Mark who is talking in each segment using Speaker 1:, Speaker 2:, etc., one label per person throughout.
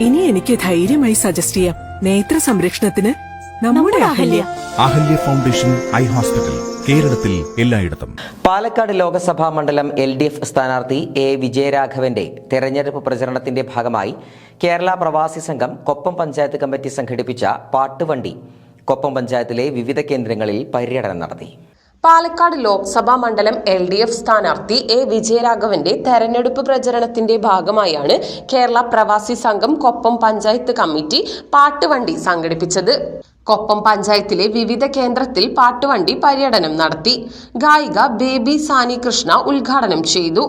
Speaker 1: ഇനി എനിക്ക് ധൈര്യമായി സജസ്റ്റ് ചെയ്യാം. നേത്ര സംരക്ഷണത്തിന് നമ്മുടെ Ahalya.
Speaker 2: Ahalya foundation eye hospital കേരളത്തിൽ എല്ലായിടത്തും.
Speaker 3: പാലക്കാട് ലോക്സഭാ മണ്ഡലം എൽ ഡി എഫ് സ്ഥാനാർത്ഥി എ വിജയരാഘവന്റെ തെരഞ്ഞെടുപ്പ് പ്രചരണത്തിന്റെ ഭാഗമായി കേരള പ്രവാസി സംഘം കൊപ്പം പഞ്ചായത്ത് കമ്മിറ്റി സംഘടിപ്പിച്ച പാട്ടുവണ്ടി കൊപ്പം പഞ്ചായത്തിലെ വിവിധ കേന്ദ്രങ്ങളിൽ പര്യടനം നടത്തി.
Speaker 4: പാലക്കാട് ലോക്സഭാ മണ്ഡലം എൽ ഡി എഫ് സ്ഥാനാർത്ഥി എ വിജയരാഘവന്റെ തെരഞ്ഞെടുപ്പ് പ്രചരണത്തിന്റെ ഭാഗമായാണ് കേരള പ്രവാസി സംഘം കൊപ്പം പഞ്ചായത്ത് കമ്മിറ്റി പാട്ടുവണ്ടി സംഘടിപ്പിച്ചത്. കൊപ്പം പഞ്ചായത്തിലെ വിവിധ കേന്ദ്രത്തിൽ പാട്ടുവണ്ടി പര്യടനം നടത്തി. ഗായിക ബേബി സാനി കൃഷ്ണ ഉദ്ഘാടനം ചെയ്തു.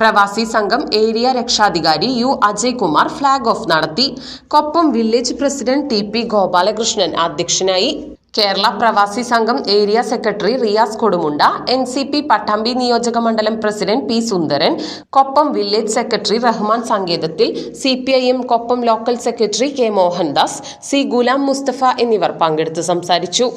Speaker 4: പ്രവാസി സംഘം ഏരിയ രക്ഷാധികാരി U Ajay Kumar flag off നടത്തി. Koppam village president T P Gopalakrishnan അധ്യക്ഷനായി. Kerala Pravasi Sangham area secretary Riyas Kodumunda N C P Pattambi നിയോജക മണ്ഡലം president P Sundaran Koppam village secretary Rahman സങ്കേതത്തിൽ C P I M Koppam local secretary K Mohandas C Ghulam Mustafa എന്നിവർ പങ്കെടുത്ത് സംസാരിച്ചു.